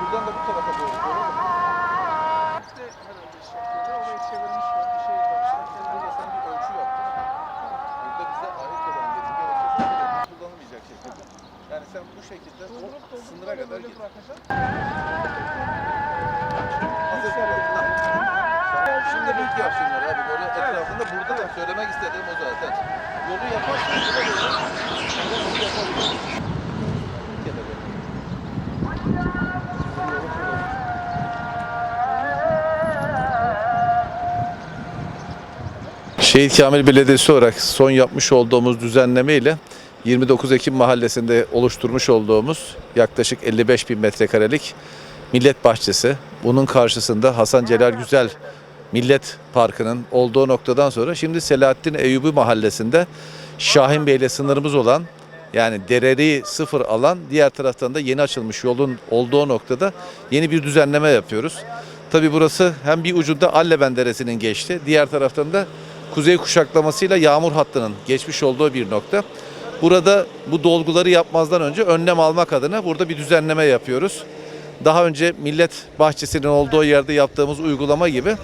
buradan da bu tarafa doğru. Yani sen bu şekilde o sınıra kadar git. Etrafında burada da söylemek istediğim o zaten. Yolu yaparsan. Şehit Kamil Belediyesi olarak son yapmış olduğumuz düzenleme ile 29 Ekim mahallesinde oluşturmuş olduğumuz yaklaşık 55 bin metrekarelik millet bahçesi. Bunun karşısında Hasan Celal Güzel Millet Parkı'nın olduğu noktadan sonra şimdi Selahattin Eyyubi mahallesinde Şahin Bey ile sınırımız olan yani dereri sıfır alan diğer taraftan da yeni açılmış yolun olduğu noktada yeni bir düzenleme yapıyoruz. Tabi burası hem bir ucunda Alleben Deresi'nin geçti diğer taraftan da kuzey kuşaklamasıyla yağmur hattının geçmiş olduğu bir nokta. Burada bu dolguları yapmazdan önce önlem almak adına burada bir düzenleme yapıyoruz. Daha önce Millet Bahçesi'nin olduğu yerde yaptığımız uygulama gibi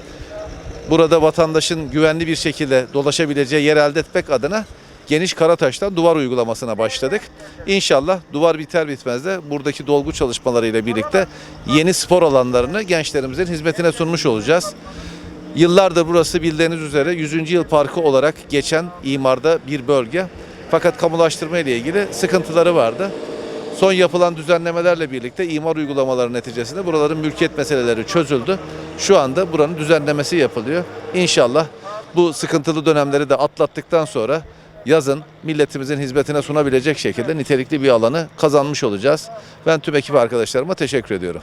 burada vatandaşın güvenli bir şekilde dolaşabileceği yer elde etmek adına geniş Karataş'tan duvar uygulamasına başladık. İnşallah duvar biter bitmez de buradaki dolgu çalışmalarıyla birlikte yeni spor alanlarını gençlerimizin hizmetine sunmuş olacağız. Yıllardır burası bildiğiniz üzere 100. yıl parkı olarak geçen imarda bir bölge. Fakat kamulaştırma ile ilgili sıkıntıları vardı. Son yapılan düzenlemelerle birlikte imar uygulamaları neticesinde buraların mülkiyet meseleleri çözüldü. Şu anda buranın düzenlemesi yapılıyor. İnşallah bu sıkıntılı dönemleri de atlattıktan sonra yazın milletimizin hizmetine sunabilecek şekilde nitelikli bir alanı kazanmış olacağız. Ben tüm ekip arkadaşlarıma teşekkür ediyorum.